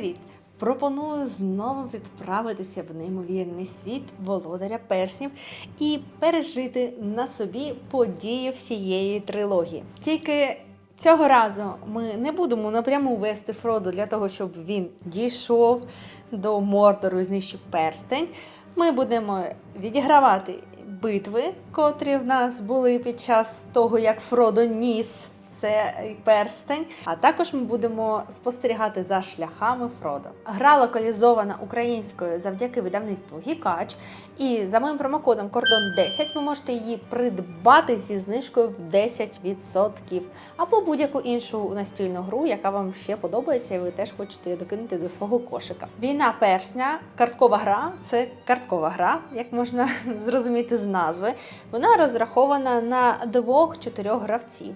Привіт! Пропоную знову відправитися в неймовірний світ володаря перснів і пережити на собі події всієї трилогії. Тільки цього разу ми не будемо напряму вести Фроду для того, щоб він дійшов до Мордору і знищив перстень. Ми будемо відігравати битви, котрі в нас були під час того, як Фродо ніс цей перстень. А також ми будемо спостерігати за шляхами Фродо. Гра локалізована українською завдяки видавництву Гікач. І за моїм промокодом Кордон 10 ви можете її придбати зі знижкою в 10% або будь-яку іншу настільну гру, яка вам ще подобається, і ви теж хочете докинути до свого кошика. Війна персня, карткова гра це карткова гра, як можна зрозуміти з назви. Вона розрахована на двох-чотирьох гравців.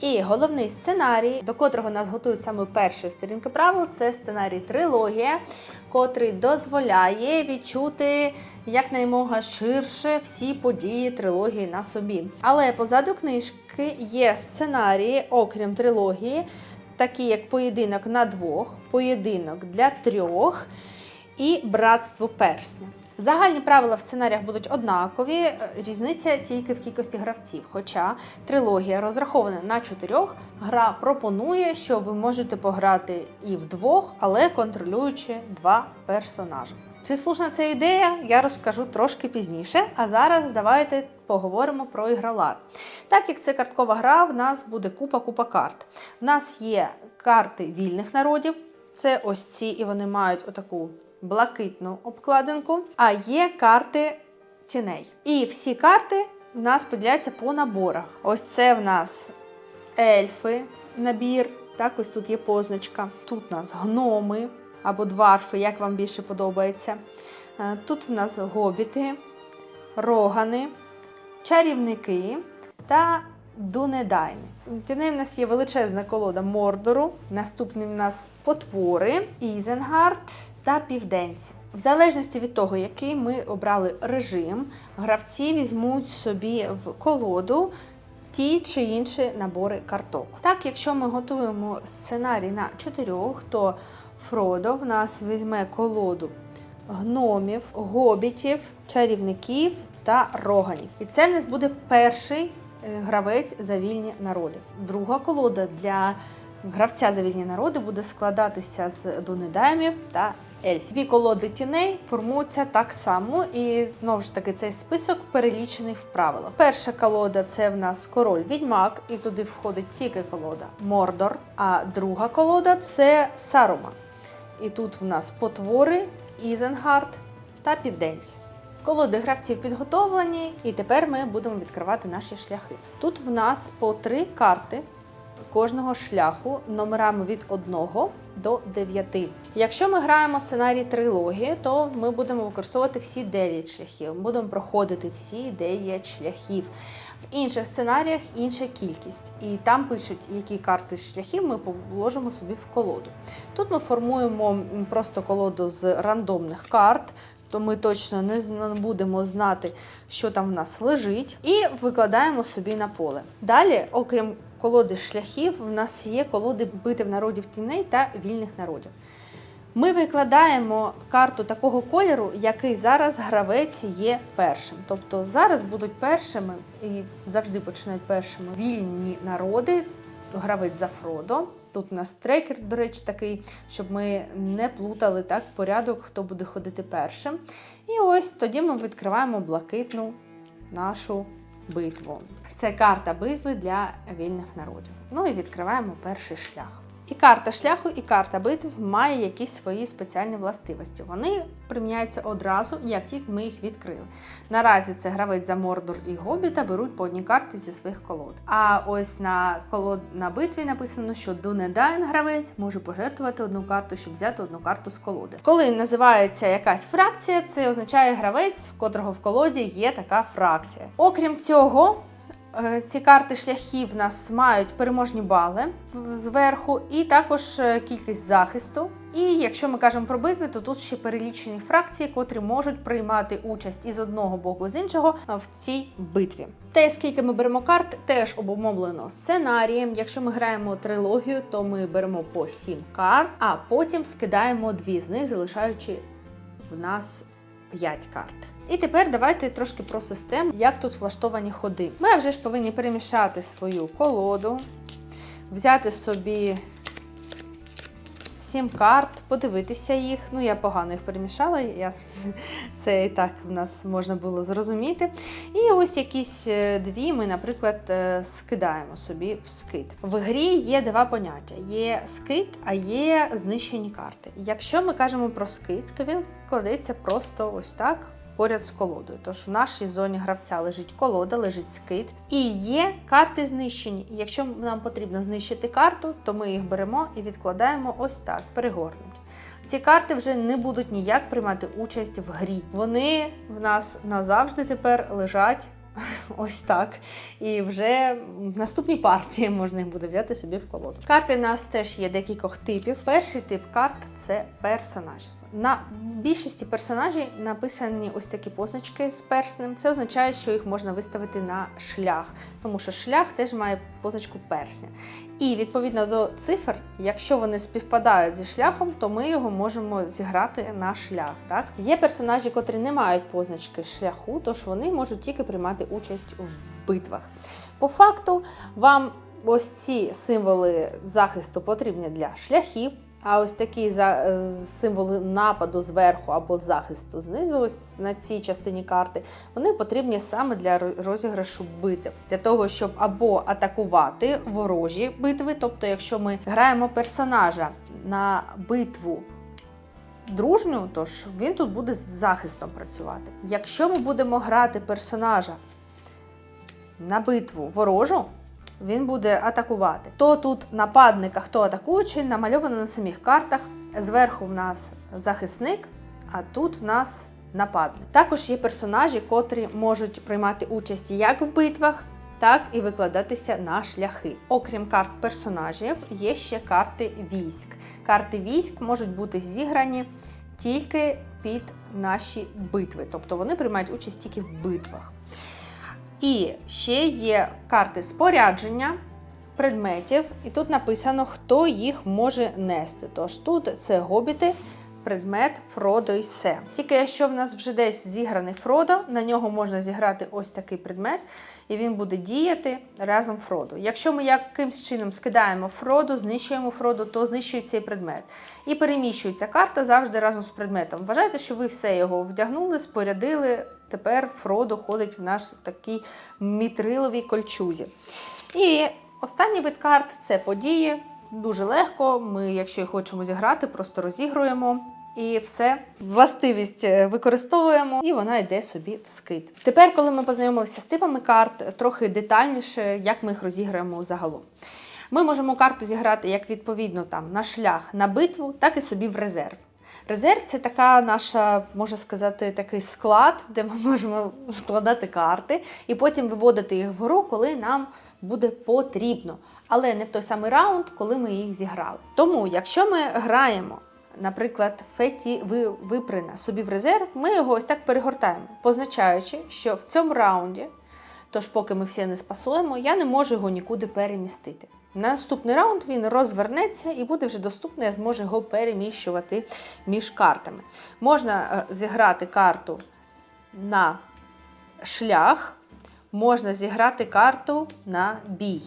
І головний сценарій, до котрого нас готують саме перші сторінки правил, це сценарій трилогія, котрий дозволяє відчути якнаймога ширше всі події трилогії на собі. Але позаду книжки є сценарії, окрім трилогії, такі як поєдинок на двох, поєдинок для трьох і братство персня. Загальні правила в сценаріях будуть однакові, е, різниця тільки в кількості гравців. Хоча трилогія розрахована на чотирьох, гра пропонує, що ви можете пограти і вдвох, але контролюючи два персонажі. Чи слушна ця ідея, я розкажу трошки пізніше. А зараз давайте поговоримо про ігролад. Так як це карткова гра, в нас буде купа-купа карт. В нас є карти вільних народів, це ось ці, і вони мають отаку блакитну обкладинку, а є карти тіней. І всі карти в нас поділяються по наборах. Ось це в нас ельфи, набір. Так, ось тут є позначка. Тут у нас гноми або дварфи, як вам більше подобається. Е, Тут в нас гобіти, рогани, чарівники та дунедайни. Тіней в нас є величезна колода Мордору. Наступні в нас потвори, Ізенгард та південці. В залежності від того, який ми обрали режим, гравці візьмуть собі в колоду ті чи інші набори карток. Так, якщо ми готуємо сценарій на чотирьох, то Фродо в нас візьме колоду гномів, гобітів, чарівників та роганів. І це в нас буде перший е, гравець за вільні народи. Друга колода для гравця за вільні народи буде складатися з донедаймів та ельфів. Дві колоди тіней формуються так само, і знову ж таки цей список перелічений в правилах. Перша колода це в нас король відьмак, і туди входить тільки колода Мордор. А друга колода це Сарума. І тут в нас потвори, Ізенгард та південці. Колоди гравців підготовлені, і тепер ми будемо відкривати наші шляхи. Тут в нас по три карти кожного шляху номерами від 1 до 9. Якщо ми граємо сценарій трилогії, то ми будемо використовувати всі 9 шляхів. Будемо проходити всі 9 шляхів. В інших сценаріях інша кількість, і там пишуть, які карти з шляхів ми положимо собі в колоду. Тут ми формуємо просто колоду з рандомних карт, то ми точно не будемо знати, що там в нас лежить, і викладаємо собі на поле. Далі, окрім колоди шляхів, в нас є колоди битв народів тіней та вільних народів. Ми викладаємо карту такого кольору, який зараз гравець є першим. Тобто зараз будуть першими і завжди починають першими вільні народи, гравець за Фродо. Тут у нас трекер, до речі, такий, щоб ми не плутали так порядок, хто буде ходити першим. І ось тоді ми відкриваємо блакитну нашу битву. Це карта битви для вільних народів. Ну і відкриваємо перший шлях. І карта шляху, і карта битв має якісь свої спеціальні властивості. Вони приміняються одразу, як тільки ми їх відкрили. Наразі це гравець за Мордор і Гобіта беруть по одній карті зі своїх колод. А ось на колод на битві написано, що Дунедайн гравець може пожертвувати одну карту, щоб взяти одну карту з колоди. Коли називається якась фракція, це означає гравець, в котрого в колоді є така фракція. Окрім цього. Е, Ці карти шляхів в нас мають переможні бали зверху, і також е, кількість захисту. І якщо ми кажемо про битви, то тут ще перелічені фракції, котрі можуть приймати участь із одного боку, з іншого е, в цій битві. Те, скільки ми беремо карт, теж обумовлено сценарієм. Якщо ми граємо трилогію, то ми беремо по 7 карт, а потім скидаємо дві з них, залишаючи в нас 5 карт. І тепер давайте трошки про систему, як тут влаштовані ходи. Ми вже ж повинні перемішати свою колоду, взяти собі 7 карт, подивитися їх. Ну, я погано їх перемішала, я, це і так в нас можна було зрозуміти. І ось якісь е, дві ми, наприклад, е, скидаємо собі в скид. В грі є два поняття: є скид, а є знищені карти. Якщо ми кажемо про скид, то він кладеться просто ось так. Поряд з колодою. Тож в нашій зоні гравця лежить колода, лежить скид. І є карти знищені. Якщо нам потрібно знищити карту, то ми їх беремо і відкладаємо ось так, перегорнуть. Ці карти вже не будуть ніяк приймати участь в грі. Вони в нас назавжди тепер лежать ось так. І вже в наступній партії можна їх буде взяти собі в колоду. Карти в нас теж є декількох типів. Перший тип карт це персонажі. На більшості персонажів написані ось такі позначки з перснем. Це означає, що їх можна виставити на шлях, тому що шлях теж має позначку персня. І відповідно до цифр, якщо вони співпадають зі шляхом, то ми його можемо зіграти на шлях. Так є персонажі, котрі не мають позначки шляху, тож вони можуть тільки приймати участь в битвах. По факту, вам ось ці символи захисту потрібні для шляхів. А ось е, символи нападу зверху або захисту знизу, ось на цій частині карти, вони потрібні саме для розіграшу битв, для того, щоб або атакувати ворожі битви, тобто, якщо ми граємо персонажа на битву дружню, тож він тут буде з захистом працювати. Якщо ми будемо грати персонажа на битву ворожу, він буде атакувати. То тут нападник, а хто атакуючий, намальовано на самих картах. Зверху в нас захисник, а тут в нас нападник. Також є персонажі, котрі можуть приймати участь як в битвах, так і викладатися на шляхи. Окрім карт персонажів, є ще карти військ. Карти військ можуть бути зіграні тільки під наші битви, тобто вони приймають участь тільки в битвах. І ще є карти спорядження предметів, і тут написано, хто їх може нести. Тож тут це гобіти, предмет Фродо і Сем. Тільки якщо в нас вже десь зіграний Фродо, на нього можна зіграти ось такий предмет, і він буде діяти разом Фродо. Якщо ми якимсь чином скидаємо Фродо, знищуємо Фродо, то знищується цей предмет. І переміщується карта завжди разом з предметом. Вважайте, що ви все його вдягнули, спорядили. Тепер Фродо ходить в наш такій мітриловій кольчузі. І останній вид карт це події. Дуже легко. Ми, якщо і хочемо зіграти, просто розігруємо. І все, властивість е, використовуємо, і вона йде собі в скид. Тепер, коли ми познайомилися з типами карт, трохи детальніше, як ми їх розіграємо загалом. Ми можемо карту зіграти як відповідно там на шлях на битву, так і собі в резерв. Резерв це така наша, можна сказати, такий склад, де ми можемо складати карти і потім виводити їх вгору, коли нам буде потрібно. Але не в той самий раунд, коли ми їх зіграли. Тому, якщо ми граємо, наприклад, феті ви- виприна собі в резерв, ми його ось так перегортаємо, позначаючи, що в цьому раунді, тож поки ми всі не спасуємо, я не можу його нікуди перемістити. На наступний раунд він розвернеться і буде вже доступний, я зможу його переміщувати між картами. Можна е, зіграти карту на шлях, можна зіграти карту на бій.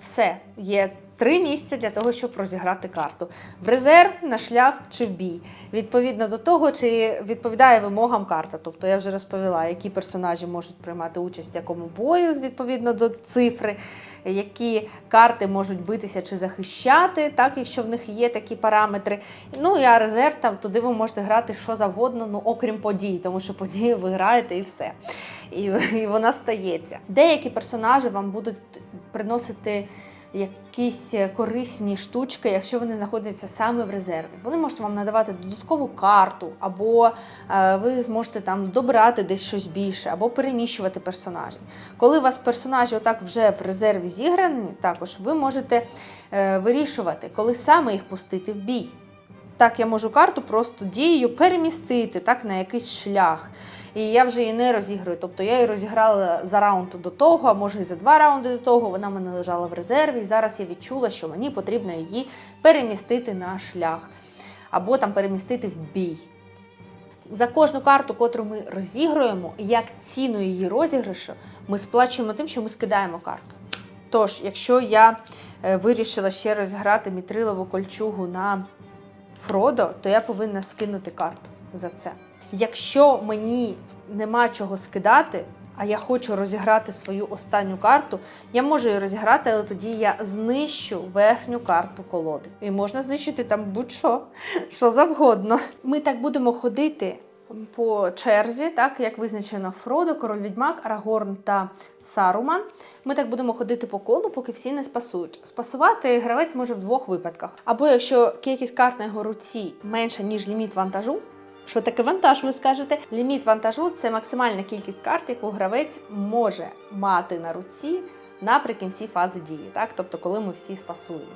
Все, є три місця для того, щоб розіграти карту. В резерв, на шлях чи в бій. Відповідно до того, чи відповідає вимогам карта. Тобто я вже розповіла, які персонажі можуть приймати участь в якому бою, відповідно до цифри, які карти можуть битися чи захищати, так, якщо в них є такі параметри. Ну і а резерв там туди ви можете грати що завгодно, ну окрім подій, тому що події ви граєте і все. І, і вона стається. Деякі персонажі вам будуть приносити якісь е, корисні штучки, якщо вони знаходяться саме в резерві. Вони можуть вам надавати додаткову карту, або е, ви зможете там добирати десь щось більше, або переміщувати персонажів. Коли у вас персонажі отак вже в резерві зіграні, також ви можете е, вирішувати, коли саме їх пустити в бій. Так, я можу карту просто дією перемістити так, на якийсь шлях. І я вже її не розіграю. Тобто я її розіграла за раунд до того, а може і за два раунди до того. Вона мене лежала в резерві. І зараз я відчула, що мені потрібно її перемістити на шлях або там перемістити в бій. За кожну карту, котру ми розігруємо, як ціну її розіграшу, ми сплачуємо тим, що ми скидаємо карту. Тож, якщо я е, вирішила ще розіграти мітрилову кольчугу на Фродо, то я повинна скинути карту за це. Якщо мені нема чого скидати, а я хочу розіграти свою останню карту, я можу її розіграти, але тоді я знищу верхню карту колоди. І можна знищити там будь-що, що завгодно. Ми так будемо ходити по черзі, так як визначено Фродо, король відьмак, Арагорн та Саруман. Ми так будемо ходити по колу, поки всі не спасують. Спасувати гравець може в двох випадках. Або якщо кількість карт на його руці менша, ніж ліміт вантажу. Що таке вантаж, ви скажете? Ліміт вантажу це максимальна кількість карт, яку гравець може мати на руці наприкінці фази дії, так? тобто коли ми всі спасуємо.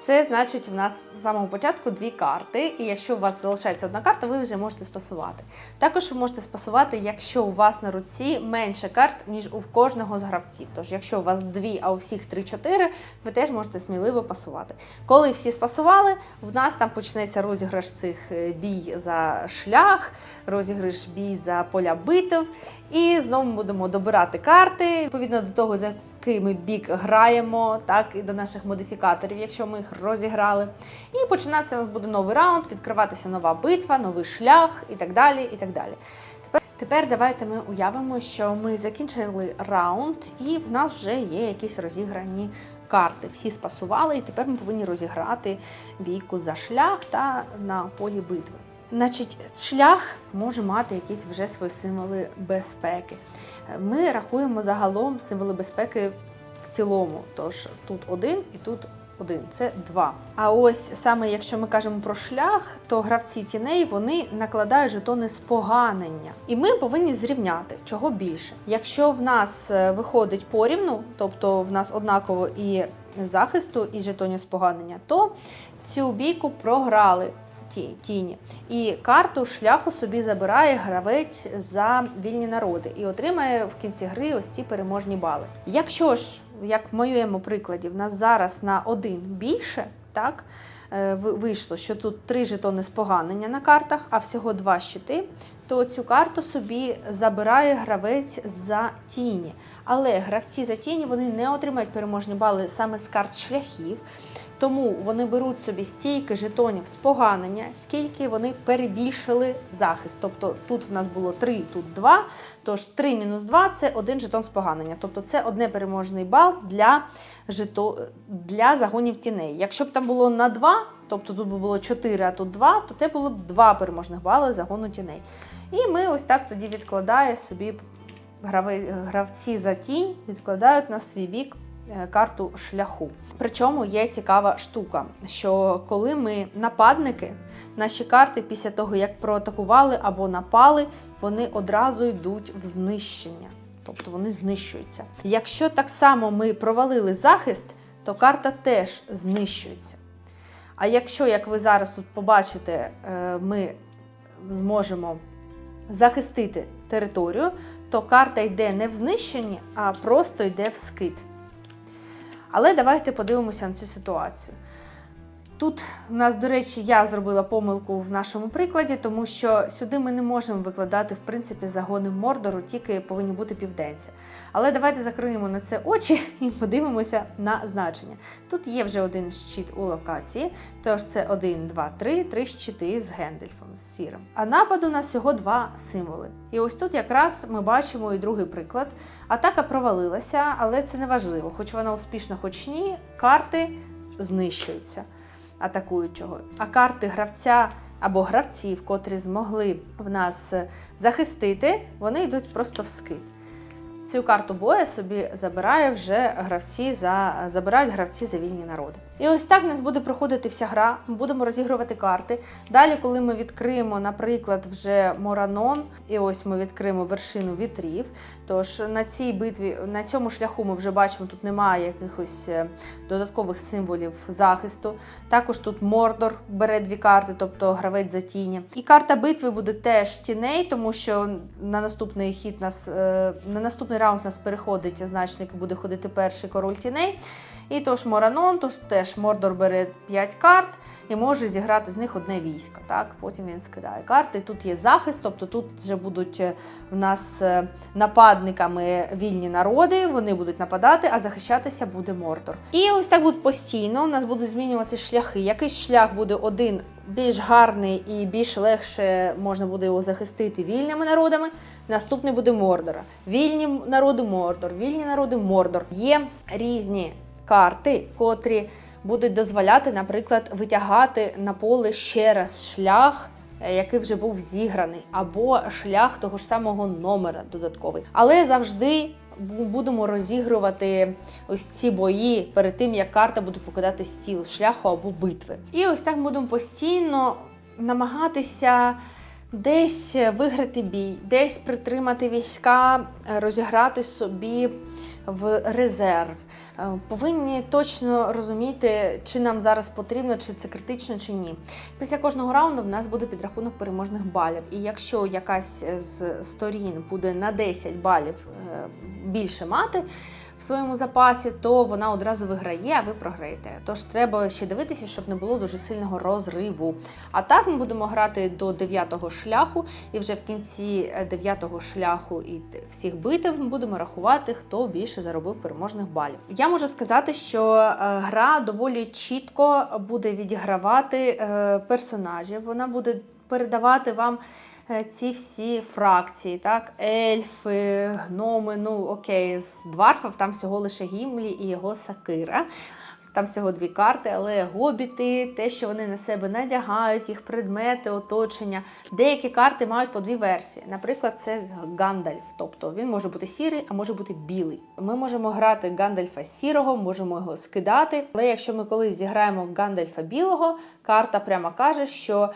Це значить, в нас з самого початку дві карти, і якщо у вас залишається одна карта, ви вже можете спасувати. Також ви можете спасувати, якщо у вас на руці менше карт, ніж у кожного з гравців. Тож, якщо у вас дві, а у всіх 3-4, ви теж можете сміливо пасувати. Коли всі спасували, в нас там почнеться розіграш цих е, бій за шлях, розіграш бій за поля битв. І знову будемо добирати карти відповідно до того, за який ми бік граємо, так і до наших модифікаторів, якщо ми їх розіграли. І починатися буде новий раунд, відкриватися нова битва, новий шлях і так далі. і так далі. Тепер, тепер давайте ми уявимо, що ми закінчили раунд, і в нас вже є якісь розіграні карти. Всі спасували, і тепер ми повинні розіграти бійку за шлях та на полі битви. Значить, шлях може мати якісь вже свої символи безпеки. Ми рахуємо загалом символи безпеки в цілому. Тож тут один і тут один це два. А ось саме якщо ми кажемо про шлях, то гравці тіней вони накладають жетони споганення. І ми повинні зрівняти чого більше. Якщо в нас е, виходить порівну, тобто в нас однаково і захисту, і жетонів споганення, то цю бійку програли тіні. І карту шляху собі забирає гравець за вільні народи і отримає в кінці гри ось ці переможні бали. Якщо ж, як в моєму прикладі, в нас зараз на один більше, так. е, Вийшло, що тут три жетони споганення на картах, а всього два щити, то цю карту собі забирає гравець за тіні. Але гравці за тіні вони не отримають переможні бали саме з карт шляхів. Тому вони беруть собі стільки жетонів споганення, скільки вони перебільшили захист. Тобто тут в нас було 3, тут 2, тож 3 мінус 2 це один жетон споганення. Тобто це одне переможний бал для, жето... для загонів тіней. Якщо б там було на 2, тобто тут би було 4, а тут 2, то це було б 2 переможних бали загону тіней. І ми ось так тоді відкладає собі гравці за тінь, відкладають на свій бік карту шляху. Причому є цікава штука, що коли ми нападники, наші карти після того, як проатакували або напали, вони одразу йдуть в знищення. Тобто вони знищуються. Якщо так само ми провалили захист, то карта теж знищується. А якщо, як ви зараз тут побачите, е, ми зможемо захистити територію, то карта йде не в знищенні, а просто йде в скид. Але давайте подивимося на цю ситуацію. Тут у нас, до речі, я зробила помилку в нашому прикладі, тому що сюди ми не можемо викладати, в принципі, загони Мордору, тільки повинні бути південці. Але давайте закриємо на це очі і подивимося на значення. Тут є вже один щит у локації, тож це 1, 2, 3, три щити з Гендельфом, з сірим. А напад у нас всього два символи. І ось тут якраз ми бачимо і другий приклад. Атака провалилася, але це не важливо. Хоч вона успішна, хоч ні, карти знищуються атакуючого. А карти гравця або гравців, котрі змогли в нас захистити, вони йдуть просто в скид. цю карту боя собі забирає вже гравці за забирають гравці за вільні народи. І ось так в нас буде проходити вся гра. Ми будемо розігрувати карти. Далі, коли ми відкриємо, наприклад, вже Моранон, і ось ми відкриємо вершину вітрів. Тож на цій битві, на цьому шляху ми вже бачимо, тут немає якихось е, додаткових символів захисту. Також тут Мордор бере дві карти, тобто гравець за тіні. І карта битви буде теж тіней, тому що на наступний хід нас е, на наступний раунд нас переходить значник, буде ходити перший король тіней. І тож Моранон, тож теж Мордор бере 5 карт і може зіграти з них одне військо. Так? Потім він скидає карти. Тут є захист, тобто тут вже будуть е, в нас е, нападниками вільні народи, вони будуть нападати, а захищатися буде Мордор. І ось так буде постійно. У нас будуть змінюватися шляхи. Якийсь шлях буде один більш гарний і більш легше можна буде його захистити вільними народами. Наступний буде Мордора. Вільні народи Мордор, вільні народи Мордор. Є різні карти, котрі будуть дозволяти, наприклад, витягати на поле ще раз шлях. е, Який вже був зіграний, або шлях того ж самого номера додатковий. Але завжди будемо розігрувати ось ці бої перед тим, як карта буде покидати стіл шляху або битви. І ось так будемо постійно намагатися десь виграти бій, десь притримати війська, розіграти собі в резерв. Е, Повинні точно розуміти, чи нам зараз потрібно, чи це критично, чи ні. Після кожного раунду в нас буде підрахунок переможних балів. І якщо якась з сторін буде на 10 балів е, більше мати в своєму запасі, то вона одразу виграє, а ви програєте. Тож треба ще дивитися, щоб не було дуже сильного розриву. А так ми будемо грати до 9-го шляху, і вже в кінці 9-го шляху і всіх битв ми будемо рахувати, хто більше заробив переможних балів. Я можу сказати, що е, гра доволі чітко буде відігравати е, персонажів. Вона буде передавати вам е, ці всі фракції, так? Ельфи, гноми, ну окей, з дварфів там всього лише Гімлі і його сакира. Там всього дві карти, але гобіти, те, що вони на себе надягають, їх предмети, оточення. Деякі карти мають по дві версії. Наприклад, це Гандальф, тобто він може бути сірий, а може бути білий. Ми можемо грати Гандальфа сірого, можемо його скидати. Але якщо ми колись зіграємо Гандальфа білого, карта прямо каже, що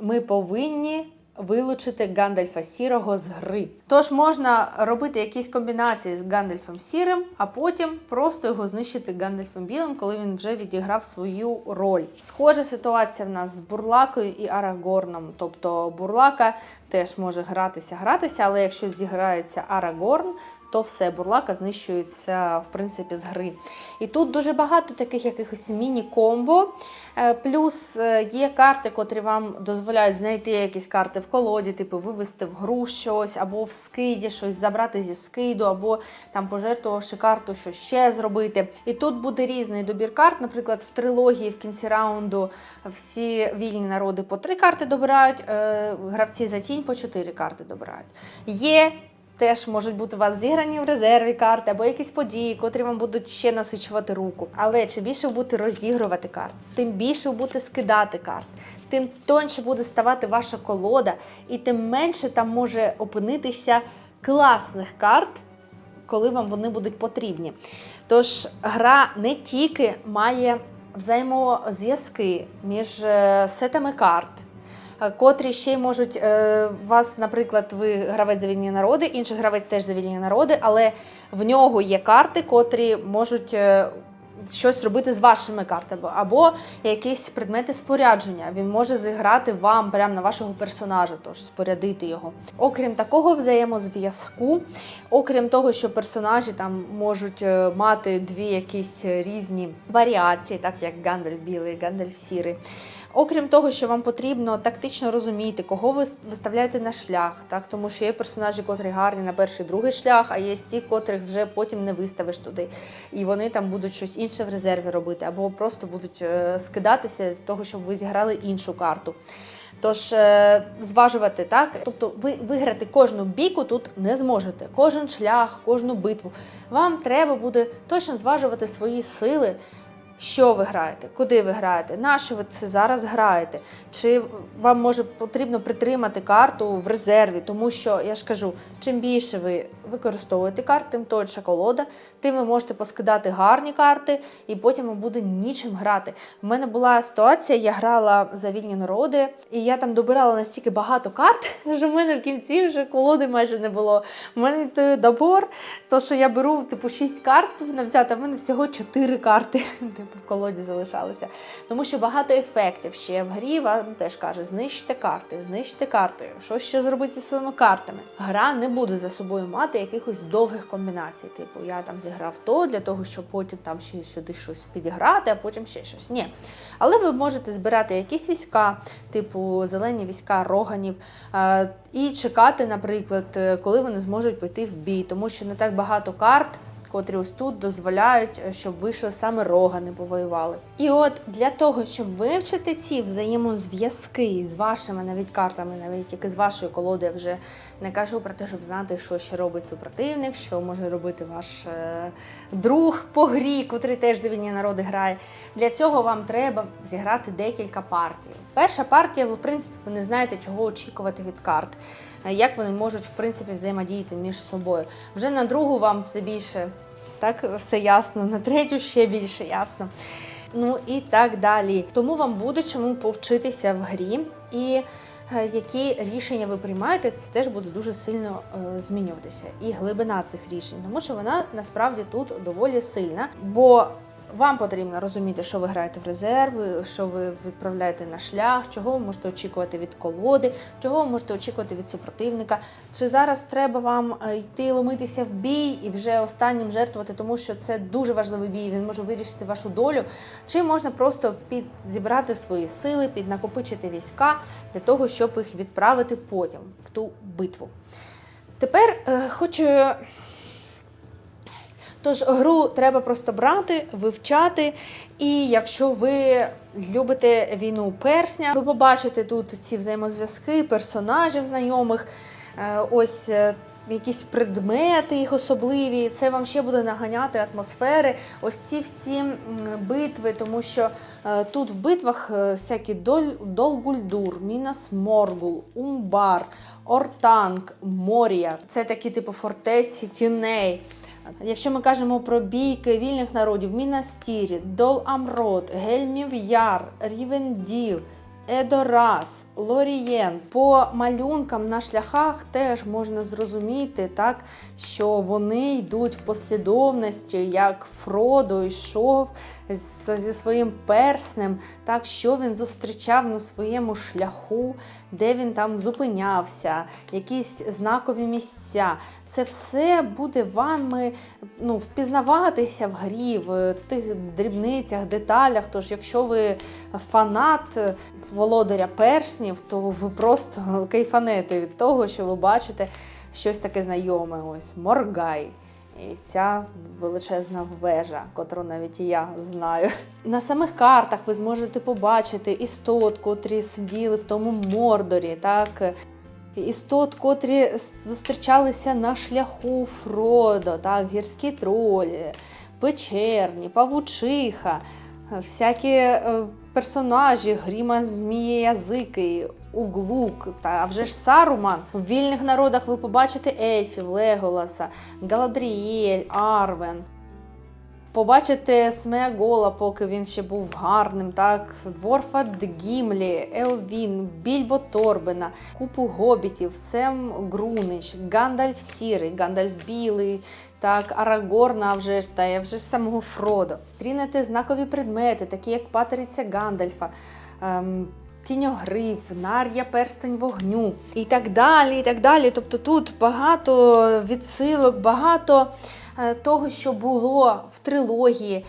ми повинні вилучити Гандальфа сірого з гри. Тож можна робити якісь комбінації з Гандальфом сірим, а потім просто його знищити Гандальфом білим, коли він вже відіграв свою роль. Схожа ситуація в нас з Бурлакою і Арагорном. Тобто Бурлака теж може гратися, гратися, але якщо зіграється Арагорн, то все, бурлака знищується в принципі з гри. І тут дуже багато таких якихось міні-комбо. Е, Плюс е, є карти, котрі вам дозволяють знайти якісь карти в колоді, типу вивести в гру щось, або в скиді щось забрати зі скиду, або там пожертвувавши карту, що ще зробити. І тут буде різний добір карт. Наприклад, в трилогії в кінці раунду всі вільні народи по три карти добирають, е, гравці за тінь по чотири карти добирають. Є Теж можуть бути у вас зіграні в резерві карти або якісь події, котрі вам будуть ще насичувати руку. Але чим більше ви будете розігрувати карт, тим більше ви будете скидати карт, тим тоньше буде ставати ваша колода, і тим менше там може опинитися класних карт, коли вам вони будуть потрібні. Тож гра не тільки має взаємозв'язки між е, сетами карт. Е, Котрі ще можуть е, вас, наприклад, ви гравець за вільні народи, інший гравець теж за вільні народи, але в нього є карти, котрі можуть е, щось робити з вашими картами, або якісь предмети спорядження. Він може зіграти вам прямо на вашого персонажа, тож спорядити його. Окрім такого взаємозв'язку, окрім того, що персонажі там можуть мати дві якісь різні варіації, так як Гандальф білий, Гандальф сірий. Окрім того, що вам потрібно тактично розуміти, кого ви виставляєте на шлях, так тому що є персонажі, котрі гарні на перший другий шлях, а є ті, котрих вже потім не виставиш туди, і вони там будуть щось інше в резерві робити, або просто будуть е, скидатися для того, щоб ви зіграли іншу карту. Тож е, зважувати так, тобто ви виграти кожну бійку тут не зможете. Кожен шлях, кожну битву. Вам треба буде точно зважувати свої сили. Що ви граєте, куди ви граєте, на що ви це зараз граєте? Чи вам може потрібно притримати карту в резерві, тому що я ж кажу, чим більше ви використовуєте карт, тим тонша колода, тим ви можете поскидати гарні карти, і потім вам буде нічим грати. У мене була ситуація, я грала за вільні народи, і я там добирала настільки багато карт, що в мене в кінці вже колоди майже не було. У мене той добор, то що я беру типу 6 карт повинна взяти, а в мене всього 4 карти типу, в колоді залишалися. Тому що багато ефектів ще в грі вам теж каже: знищте карти, знищте карти. Що ще зробити зі своїми картами? Гра не буде за собою мати якихось довгих комбінацій. Типу, я там зіграв то для того, щоб потім там ще сюди щось підіграти, а потім ще щось. Ні. Але ви можете збирати якісь війська, типу зелені війська роганів, е, і чекати, наприклад, е, коли вони зможуть пойти в бій, тому що не так багато карт. Котрі ось тут дозволяють, е, щоб вийшли саме рогани, повоювали. І от для того, щоб вивчити ці взаємозв'язки з вашими навіть картами, навіть тільки з вашої колоди, вже не кажу про те, щоб знати, що ще робить супротивник, що може робити ваш е, друг по грі, котрий теж за вільні народи грає. Для цього вам треба зіграти декілька партій. Перша партія, ви в принципі, ви не знаєте, чого очікувати від карт, е, як вони можуть в принципі взаємодіяти між собою. Вже на другу вам все більше так все ясно, на третю ще більше ясно. Ну і так далі. Тому вам буде чому повчитися в грі, і е, які рішення ви приймаєте, це теж буде дуже сильно е, змінюватися. І глибина цих рішень, тому що вона насправді тут доволі сильна. Бо вам потрібно розуміти, що ви граєте в резерви, що ви відправляєте на шлях, чого ви можете очікувати від колоди, чого ви можете очікувати від супротивника. Чи зараз треба вам е, йти ломитися в бій і вже останнім жертвувати, тому що це дуже важливий бій, він може вирішити вашу долю. Чи можна просто підзібрати свої сили, піднакопичити війська для того, щоб їх відправити потім в ту битву. Тепер е, хочу Тож гру треба просто брати, вивчати. І якщо ви любите війну персня, ви побачите тут ці взаємозв'язки, персонажів знайомих, е, ось е, якісь предмети їх особливі. Це вам ще буде наганяти атмосфери. Ось ці всі битви, тому що е, тут в битвах всякі Долгульдур, Мінас Моргул, Умбар, Ортанг, Морія. Це такі типу фортеці тіней. Якщо ми кажемо про бійки вільних народів, Мінастірі, Дол Амрот, Гельмів Яр, Рівенділ, Едорас, Лорієн. По малюнкам на шляхах теж можна зрозуміти, так, що вони йдуть в послідовності, як Фродо йшов зі своїм перснем, так, що він зустрічав на своєму шляху, де він там зупинявся, якісь знакові місця. Це все буде вами ну, впізнаватися в грі, в тих дрібницях, деталях. Тож, якщо ви фанат володаря перснів, то ви просто кайфанете від того, що ви бачите щось таке знайоме. Ось Моргай. І ця величезна вежа, котру навіть і я знаю. На самих картах ви зможете побачити істот, котрі сиділи в тому мордорі, так. Істот, котрі зустрічалися на шляху Фродо, так, гірські тролі, печерні, павучиха, всякі е, персонажі, гріма змієязики, Углук, та вже ж Саруман. В вільних народах ви побачите ельфів, Леголаса, Галадріель, Арвен. Побачите Смеагола, поки він ще був гарним, так, Дворфа Гімлі, Еовін, Більбо Торбена, купу гобітів, Сем Грунич, Гандальф Сірий, Гандальф Білий, так, Арагорна вже ж, та вже ж самого Фродо. Трінете знакові предмети, такі як патериця Гандальфа. Ем, Тіньогриф, Нар'я перстень вогню і так далі. і так далі. Тобто тут багато відсилок, багато е, того, що було в трилогії.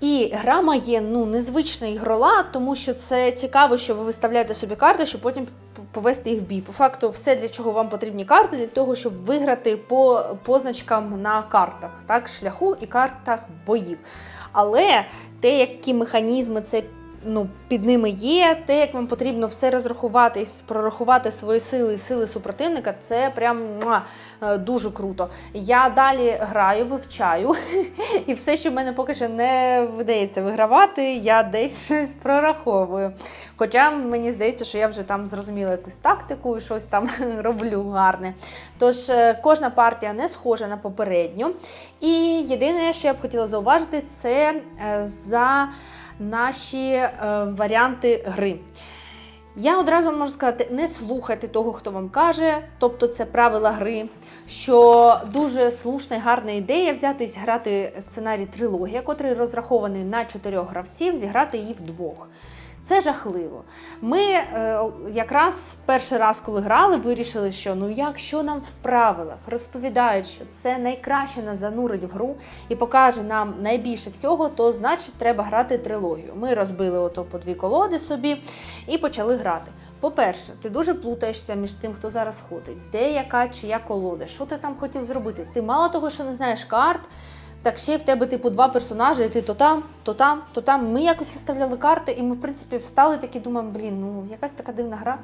І гра має ну, незвичний ігролад, тому що це цікаво, що ви виставляєте собі карти, щоб потім повести їх в бій. По факту, все, для чого вам потрібні карти, для того, щоб виграти по позначкам на картах, так, шляху і картах боїв. Але те, які механізми це ну, під ними є. Те, як вам потрібно все розрахувати, прорахувати свої сили і сили супротивника, це прям муа, е, дуже круто. Я далі граю, вивчаю, і все, що в мене поки що не вдається вигравати, я десь щось прораховую. Хоча мені здається, що я вже там зрозуміла якусь тактику і щось там роблю гарне. Тож е, кожна партія не схожа на попередню. І єдине, що я б хотіла зауважити, це е, за наші е, варіанти гри. Я одразу можу сказати, не слухайте того, хто вам каже, тобто це правила гри. Що дуже слушна і гарна ідея взятись грати сценарій трилогія, котрий розрахований на чотирьох гравців, зіграти її вдвох. Це жахливо. Ми е, якраз перший раз, коли грали, вирішили, що ну як що нам в правилах розповідають, що це найкраще нас занурить в гру і покаже нам найбільше всього, то значить треба грати трилогію. Ми розбили ото по дві колоди собі і почали грати. По-перше, ти дуже плутаєшся між тим, хто зараз ходить, де яка чия колода, що ти там хотів зробити. Ти мало того, що не знаєш карт. Так ще в тебе, типу, два персонажі, і ти то там, то там, то там. Ми якось виставляли карти, і ми, в принципі, встали такі, думаємо, блін, ну якась така дивна гра.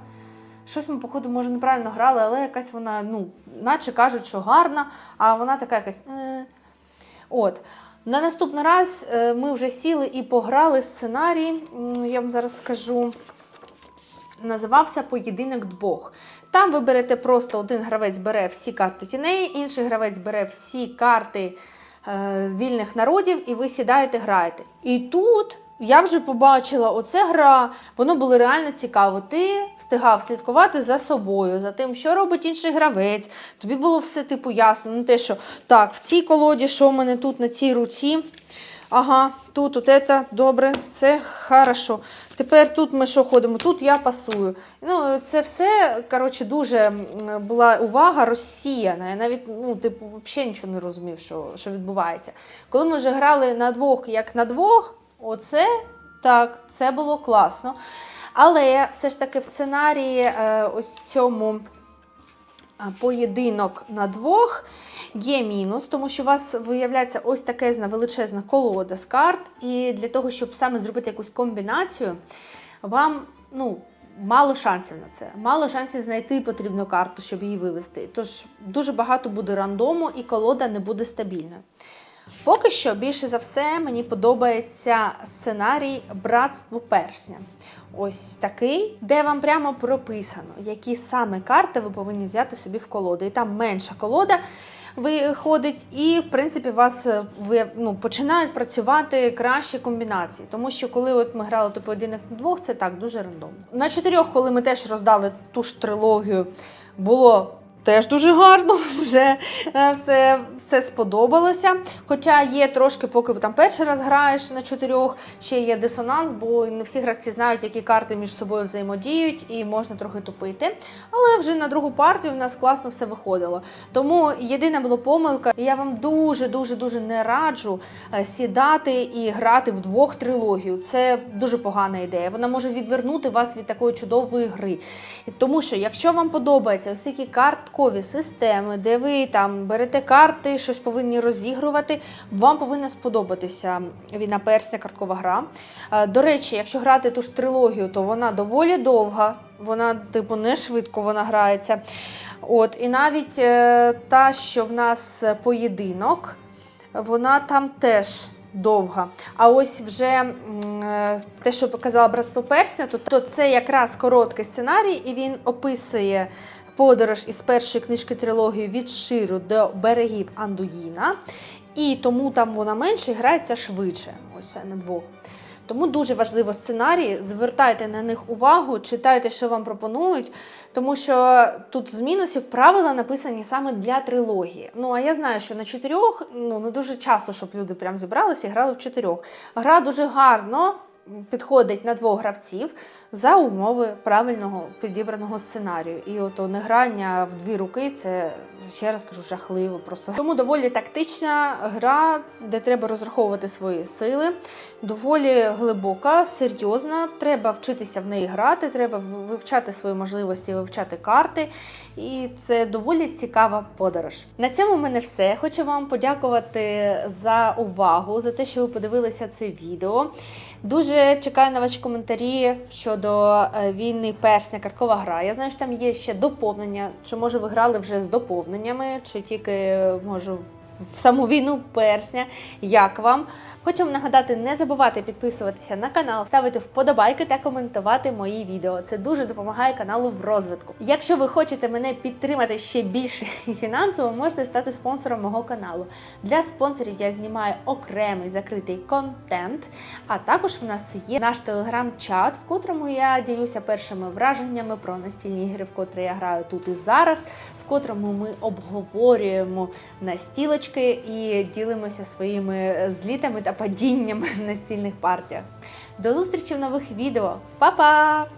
Щось ми, походу, може, неправильно грали, але якась вона, ну, наче кажуть, що гарна, а вона така якась. Е. От. На наступний раз е, ми вже сіли і пограли сценарій. Я вам зараз скажу. Називався Поєдинок двох. Там ви берете просто один гравець бере всі карти тіней, інший гравець бере всі карти вільних народів, і ви сідаєте, граєте. І тут я вже побачила, оце гра, воно було реально цікаво. Ти встигав слідкувати за собою, за тим, що робить інший гравець. Тобі було все типу ясно. Ну, те, що так, в цій колоді, що в мене тут на цій руці. Ага, тут от це, добре, це хорошо. Тепер тут ми що ходимо? Тут я пасую. Ну, це все, коротше, дуже була увага розсіяна. Я навіть, ну, типу, взагалі нічого не розумів, що, що відбувається. Коли ми вже грали на двох, як на двох, оце так, це було класно. Але все ж таки в сценарії е, ось цьому поєдинок на двох є мінус, тому що у вас виявляється ось таке величезна колода з карт, і для того, щоб саме зробити якусь комбінацію, вам ну, мало шансів на це. Мало шансів знайти потрібну карту, щоб її вивести. Тож дуже багато буде рандому, і колода не буде стабільною. Поки що, більше за все, мені подобається сценарій Братство персня. Ось такий, де вам прямо прописано, які саме карти ви повинні взяти собі в колоду. І там менша колода виходить, і, в принципі, вас е, ви, ну, починають працювати кращі комбінації. Тому що коли от ми грали типу поєдинок на двох, це так дуже рандомно. На чотирьох, коли ми теж роздали ту ж трилогію, було. Теж дуже гарно, вже е, все, все сподобалося. Хоча є трошки, поки там перший раз граєш на чотирьох, ще є дисонанс, бо не всі гравці знають, які карти між собою взаємодіють, і можна трохи тупити. Але вже на другу партію в нас класно все виходило. Тому єдина була помилка, і я вам дуже дуже не раджу е, сідати і грати вдвох трилогію. Це дуже погана ідея. Вона може відвернути вас від такої чудової гри. Тому що, якщо вам подобається ось такі карткові системи, де ви там берете карти, щось повинні розігрувати, вам повинна сподобатися війна персня, карткова гра. Е, До речі, якщо грати ту ж трилогію, то вона доволі довга. Вона, типу, не швидко вона грається. От, і навіть е, та, що в нас поєдинок, вона там теж довга. А ось вже е, те, що показала Братство Персня, то, це якраз короткий сценарій, і він описує подорож із першої книжки трилогії від Ширу до берегів Андуїна. І тому там вона менше грається швидше. Ось на двох. Тому дуже важливо сценарії, звертайте на них увагу, читайте, що вам пропонують, тому що тут з мінусів правила написані саме для трилогії. Ну а я знаю, що на чотирьох ну не дуже часто, щоб люди прям зібралися і грали в чотирьох. Гра дуже гарно підходить на двох гравців за умови правильного підібраного сценарію. І ото неграння в дві руки це ще раз кажу жахливо. Просто тому доволі тактична гра, де треба розраховувати свої сили, доволі глибока, серйозна. Треба вчитися в неї грати, треба вивчати свої можливості, вивчати карти. І це доволі цікава подорож. На цьому в мене все. Хочу вам подякувати за увагу, за те, що ви подивилися це відео. Дуже чекаю на ваші коментарі щодо е, війни персня карткова гра. Я знаю, що там є ще доповнення. Чи може ви грали вже з доповненнями, чи тільки е, можу. В саму війну персня, як вам? Хочу вам нагадати, не забувати підписуватися на канал, ставити вподобайки та коментувати мої відео. Це дуже допомагає каналу в розвитку. Якщо ви хочете мене підтримати ще більше і фінансово, можете стати спонсором мого каналу. Для спонсорів я знімаю окремий закритий контент. А також в нас є наш телеграм-чат, в котрому я ділюся першими враженнями про настільні ігри, в котрі я граю тут і зараз, котрому ми обговорюємо настілочки і ділимося своїми злітами та падіннями в настільних партіях. До зустрічі в нових відео. Па-па!